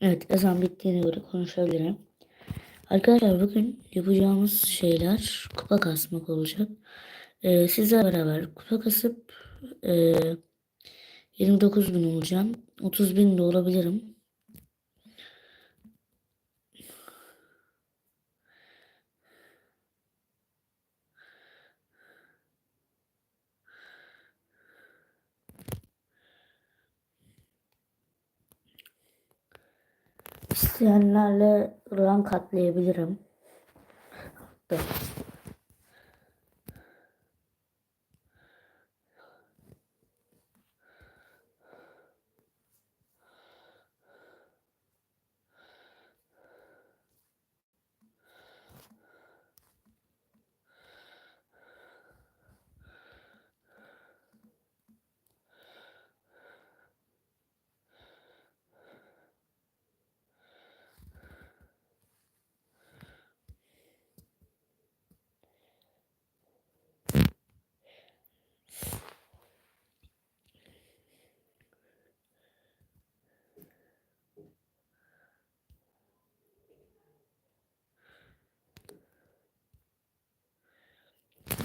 Evet ezan bittiğine göre konuşabilirim. Arkadaşlar bugün yapacağımız şeyler kupa kasmak olacak. Ee, sizlerle beraber kupa kasıp e, 29 bin olacağım. 30 bin de olabilirim. İsteyenlerle rank atlayabilirim. Dur.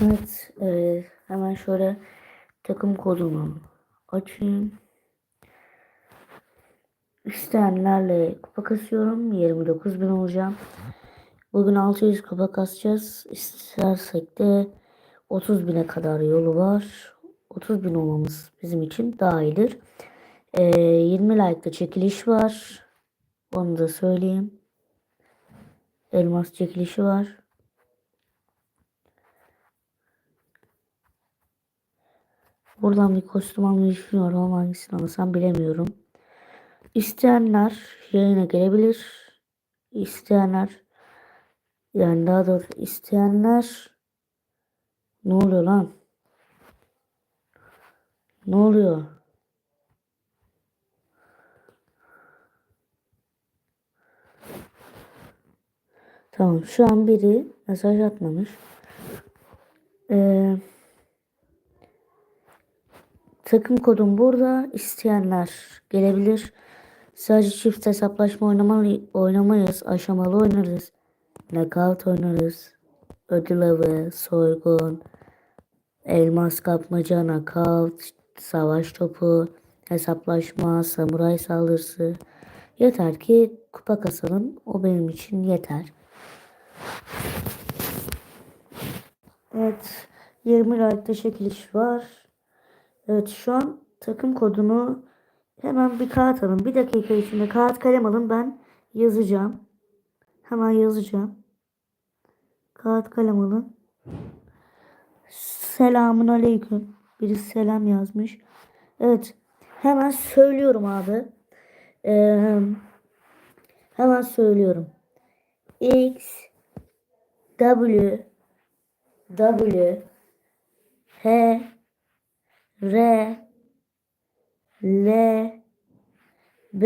Evet, e, hemen şöyle takım kodumu açayım. İsteyenlerle kupa kasıyorum. 29 bin olacağım. Bugün 600 kupa kasacağız. İstersek de 30 bine kadar yolu var. 30 bin olmamız bizim için daha iyidir. E, 20 like'da çekiliş var. Onu da söyleyeyim. Elmas çekilişi var. Buradan bir kostüm almayı düşünüyorum ama hangisini alsam bilemiyorum. İsteyenler yayına gelebilir. İsteyenler yani daha doğrusu isteyenler ne oluyor lan? Ne oluyor? Tamam şu an biri mesaj atmamış. Eee Takım kodum burada. İsteyenler gelebilir. Sadece çift hesaplaşma oynamalı, oynamayız. Aşamalı oynarız. Knockout oynarız. Ödül avı, soygun, elmas kapmaca, knockout, savaş topu, hesaplaşma, samuray saldırısı. Yeter ki kupa kasalım. O benim için yeter. Evet. 20 like'da çekiliş var. Evet şu an takım kodunu hemen bir kağıt alın. Bir dakika içinde kağıt kalem alın ben yazacağım. Hemen yazacağım. Kağıt kalem alın. Selamun aleyküm. Birisi selam yazmış. Evet. Hemen söylüyorum abi. Ee, hemen söylüyorum. X W W H R L B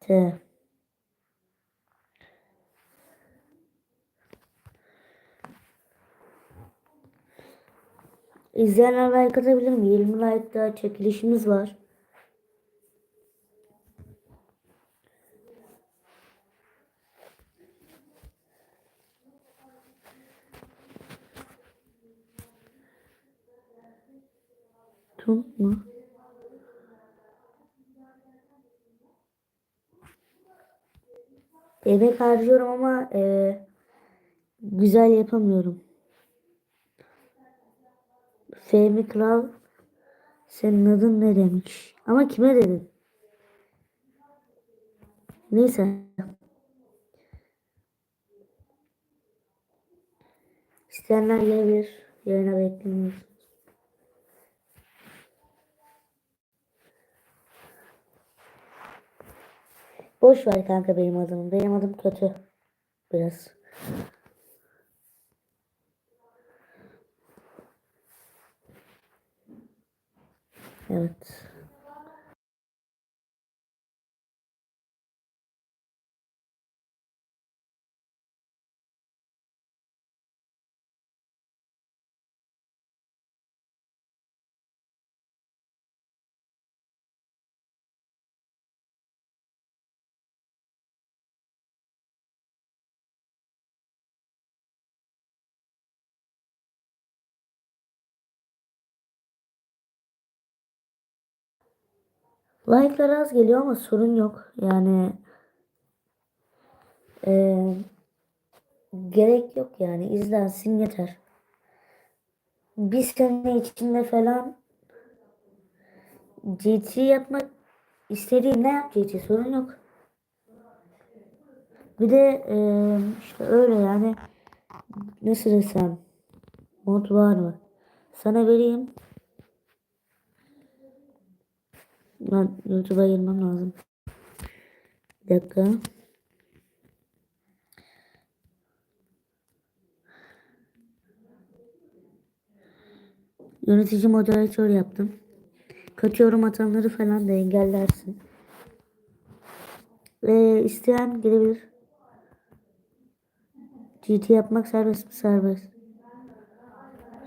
T İzleyenler like atabilir mi? 20 like daha çekilişimiz var. Tun mu? Emek harcıyorum ama e, güzel yapamıyorum. Fehmi Kral senin adın ne demiş? Ama kime dedin? Neyse. İsteyenler gelebilir. Yayına bekliyoruz. Boş ver kanka benim adımı. Benim adım kötü. Biraz. Evet. Like'lar az geliyor ama sorun yok. Yani eee, gerek yok yani. izlensin yeter. Bir sene içinde falan GT yapmak istediğin ne yap GT sorun yok. Bir de eee, işte öyle yani nasıl desem mod var mı? Sana vereyim. Ben YouTube'a girmem lazım. Bir dakika. Yönetici moderatör yaptım. Kötü atanları falan da engellersin. Ve isteyen girebilir. GT yapmak serbest mi? Serbest.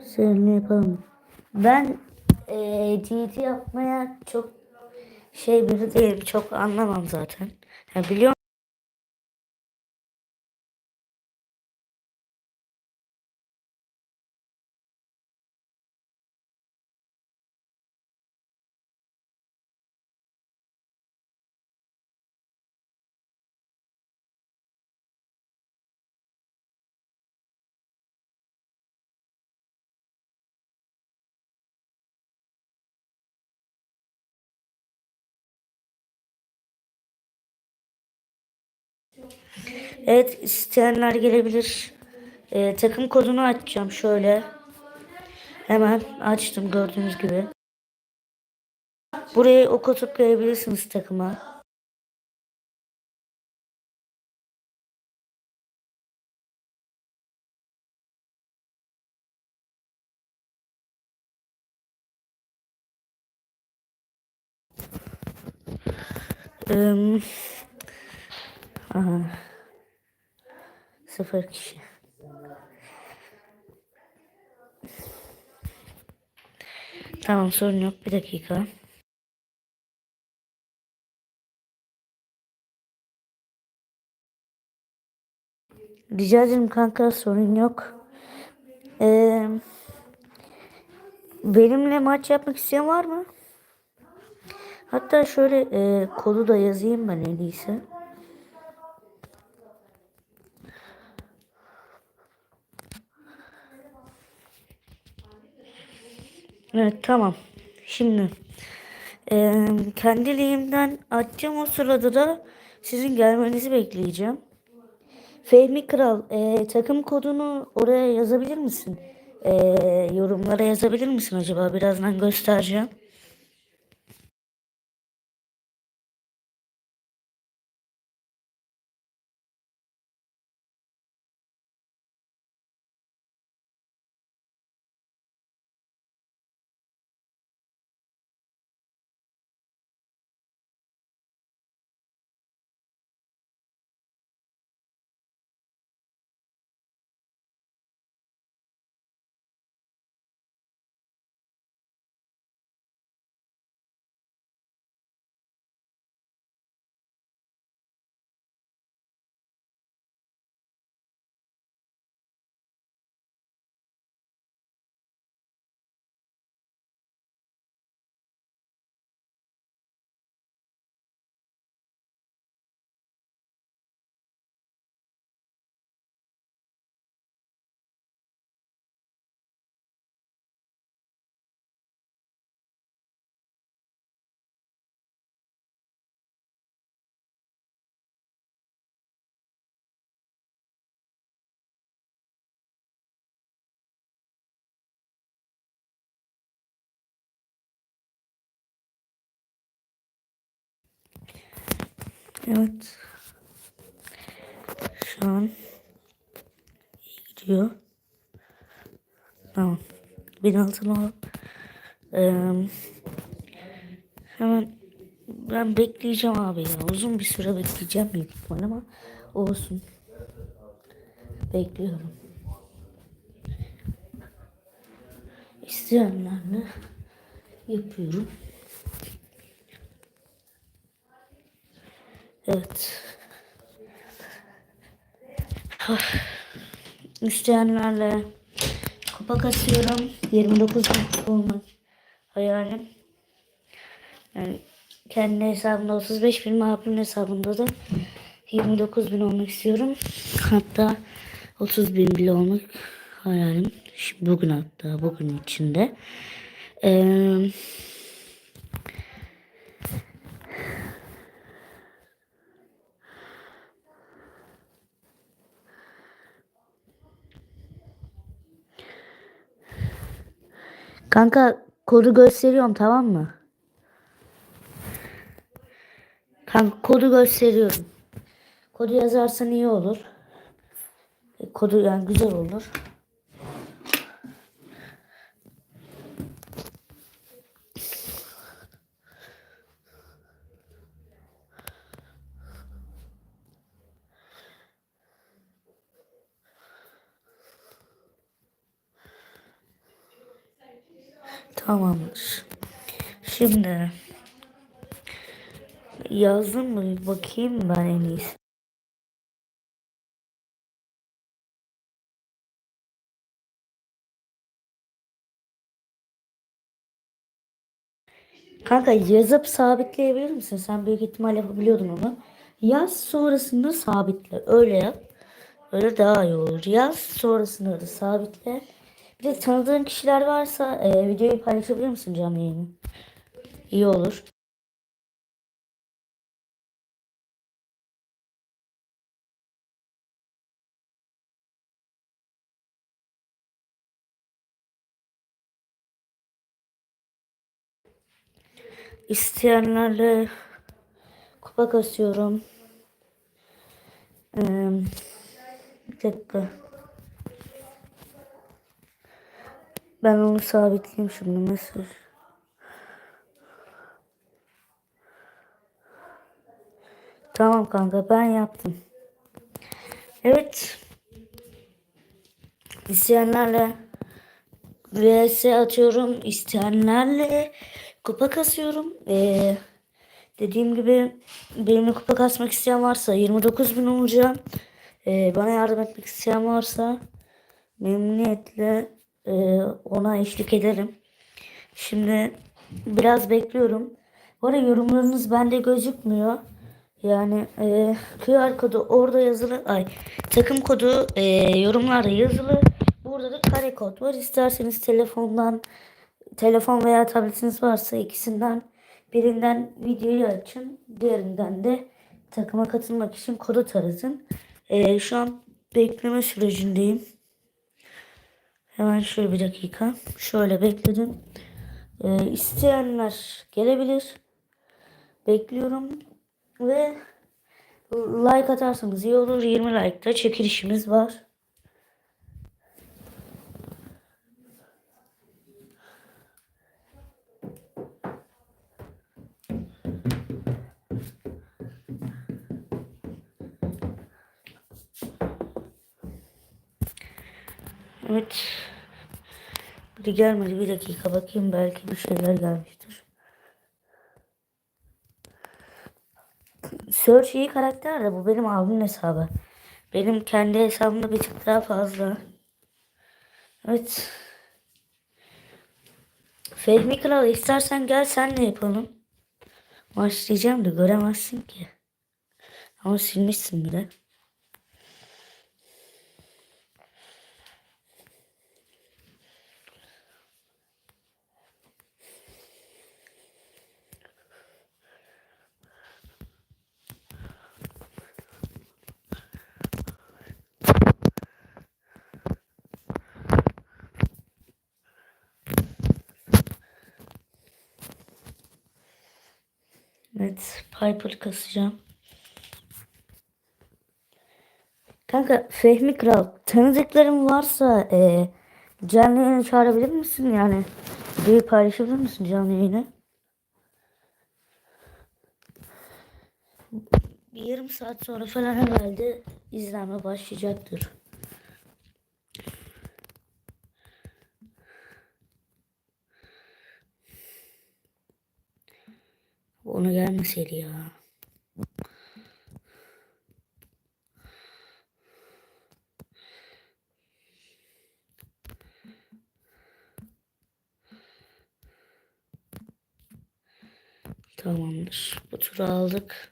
Seninle yapalım. Ben eee GT yapmaya çok şey biri değilim. Çok anlamam zaten. Ya biliyorum. Evet isteyenler gelebilir. Ee, takım kodunu açacağım şöyle. Hemen açtım gördüğünüz gibi. Buraya ok atıp gelebilirsiniz takıma. Ee, aha. Sıfır kişi. Tamam sorun yok. Bir dakika. Rica ederim kanka sorun yok. Ee, benimle maç yapmak isteyen var mı? Hatta şöyle e, kodu da yazayım ben en iyisi. Evet tamam. Şimdi e, kendiliğimden açacağım o sırada da sizin gelmenizi bekleyeceğim. Fehmi Kral e, takım kodunu oraya yazabilir misin? E, yorumlara yazabilir misin acaba? Birazdan göstereceğim. Evet. Şu an iyi gidiyor. Tamam. Bin altın al. Ee, hemen ben bekleyeceğim abi ya. Uzun bir süre bekleyeceğim büyük ihtimal ama olsun. Bekliyorum. İsteyenlerle yapıyorum. Evet. İsteyenlerle kupa kasıyorum. 29 bin olmak hayalim. Yani Kendi hesabımda 35 bin abimin hesabında da 29 bin olmak istiyorum. Hatta 30 bin bile olmak hayalim. Şimdi bugün hatta bugün içinde. Eee Kanka kodu gösteriyorum tamam mı? Kanka kodu gösteriyorum. Kodu yazarsan iyi olur. E, Kodu yani güzel olur. Tamamdır. Şimdi yazdım mı bir bakayım ben en iyisi. Kanka yazıp sabitleyebilir misin? Sen büyük ihtimal yapabiliyordun onu. Yaz sonrasında sabitle. Öyle yap. Öyle daha iyi olur. Yaz sonrasında da sabitle. Bir de tanıdığın kişiler varsa e, videoyu paylaşabilir misin canlı yayını? İyi olur. İsteyenlerle kupa kasıyorum. Ee, bir dakika. Ben onu sabitleyeyim şimdi mesaj. Tamam kanka ben yaptım. Evet. İsteyenlerle VS atıyorum. İsteyenlerle kupa kasıyorum. Ee, dediğim gibi benimle kupa kasmak isteyen varsa 29 bin olacağım. Ee, bana yardım etmek isteyen varsa memnuniyetle e, ona eşlik ederim. Şimdi biraz bekliyorum. Bu arada yorumlarınız bende gözükmüyor. Yani e, QR kodu orada yazılı. Ay takım kodu e, yorumlarda yazılı. Burada da kare kod var. İsterseniz telefondan telefon veya tabletiniz varsa ikisinden birinden videoyu açın. Diğerinden de takıma katılmak için kodu taratın. E, şu an bekleme sürecindeyim. Hemen şöyle bir dakika. Şöyle bekledim. E, isteyenler gelebilir. Bekliyorum. Ve like atarsanız iyi olur. 20 like'da çekilişimiz var. Evet. Biri gelmedi. Bir dakika bakayım. Belki bir şeyler gelmiştir. Search iyi karakter de bu benim abimin hesabı. Benim kendi hesabımda bir tık daha fazla. Evet. Fehmi Kral istersen gel senle yapalım. Başlayacağım da göremezsin ki. Ama silmişsin bile. Evet, Piper kasacağım. Kanka Fehmi Kral tanıdıklarım varsa e, canlı yayına çağırabilir misin yani? Videoyu paylaşabilir misin canlı yayını? Bir yarım saat sonra falan herhalde izlenme başlayacaktır. Onu gelmeseydi ya. Tamamdır. Bu turu aldık.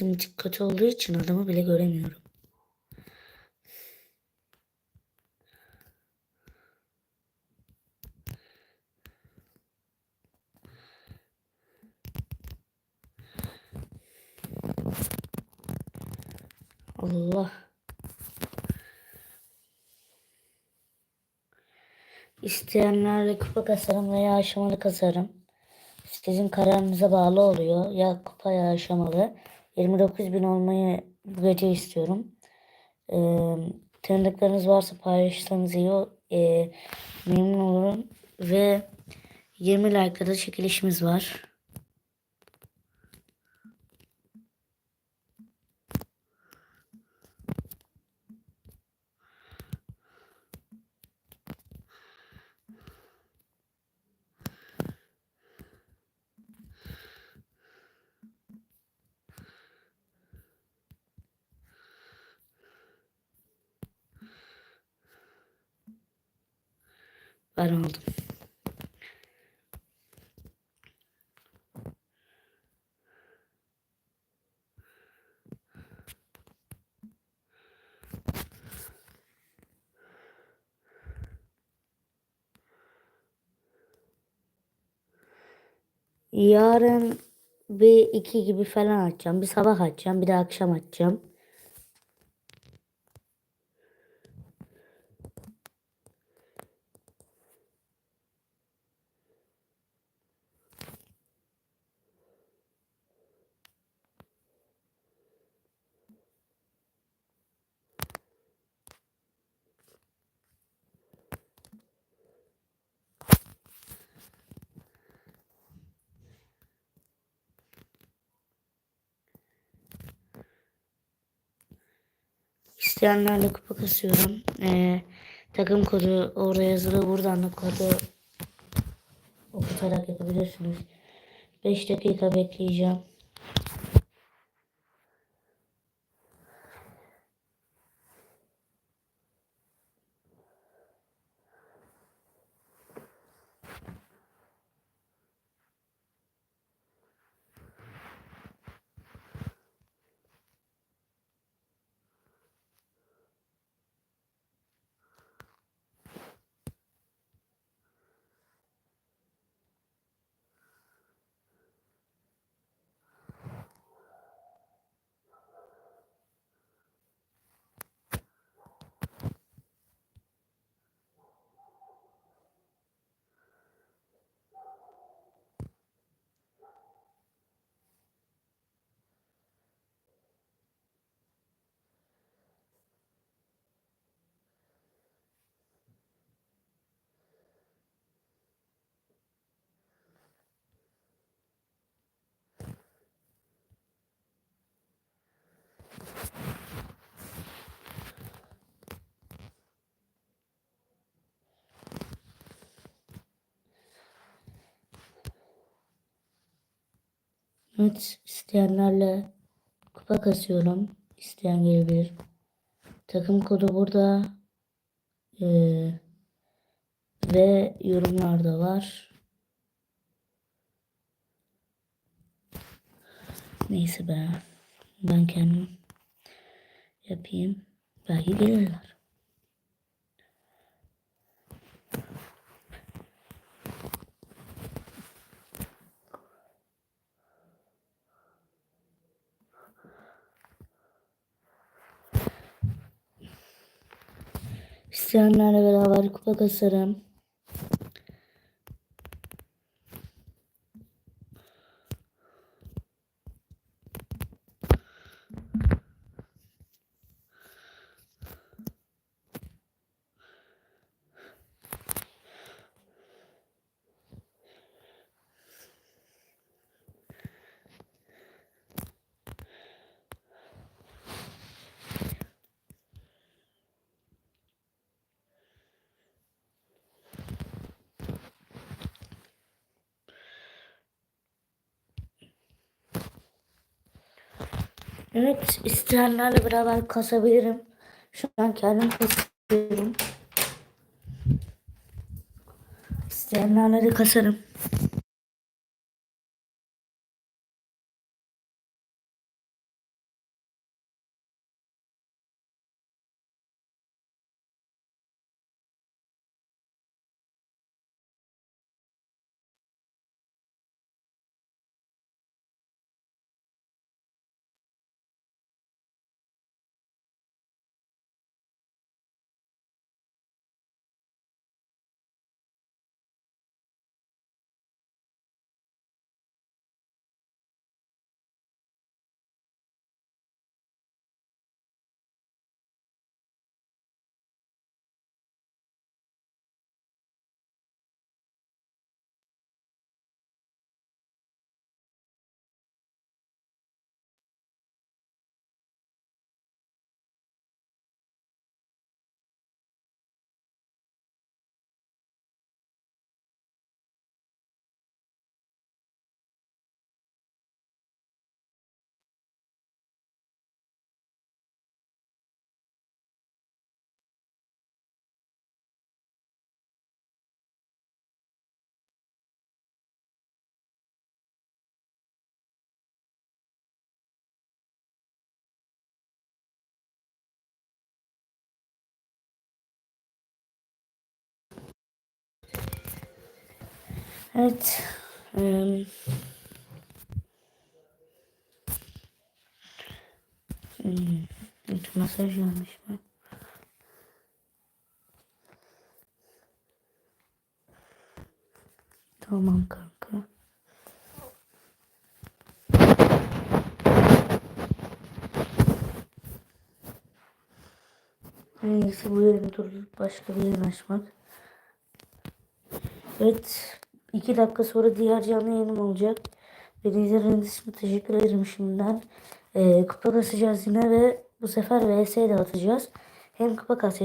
Çok kötü olduğu için adamı bile göremiyorum. Allah. İsteyenlerle kupa kasarım veya aşamalı kasarım. Sizin kararınıza bağlı oluyor. Ya kupa ya aşamalı. 29 bin olmayı bu gece istiyorum. Ee, tanıdıklarınız varsa paylaşırsanız iyi e, memnun olurum. Ve 20 like'da çekilişimiz var. Ben aldım. Yarın bir iki gibi falan açacağım. Bir sabah açacağım. Bir de akşam açacağım. İsteyenlerle kupa kasıyorum. Ee, takım kodu orada yazılı. Buradan da kodu okutarak yapabilirsiniz. 5 dakika bekleyeceğim. Evet isteyenlerle kupa kasıyorum. İsteyen gelebilir. Takım kodu burada. Ee, ve yorumlarda var. Neyse be. Ben kendim yapayım. Belki gelirler. İsteyenlerle beraber kupa kasarım. Evet isteyenlerle beraber kasabilirim. Şu an kendim kasıyorum. İsteyenlerle de kasarım. Evet. hmm, bir mesaj gelmiş mi? Tamam kanka. En iyisi bu yayını durdurup başka bir yayın açmak. Evet. İki dakika sonra diğer canlı yayınım olacak. Beni izlediğiniz için teşekkür ederim şimdiden. Ee, kupa kasacağız yine ve bu sefer VS de atacağız. Hem kupa kasacağız.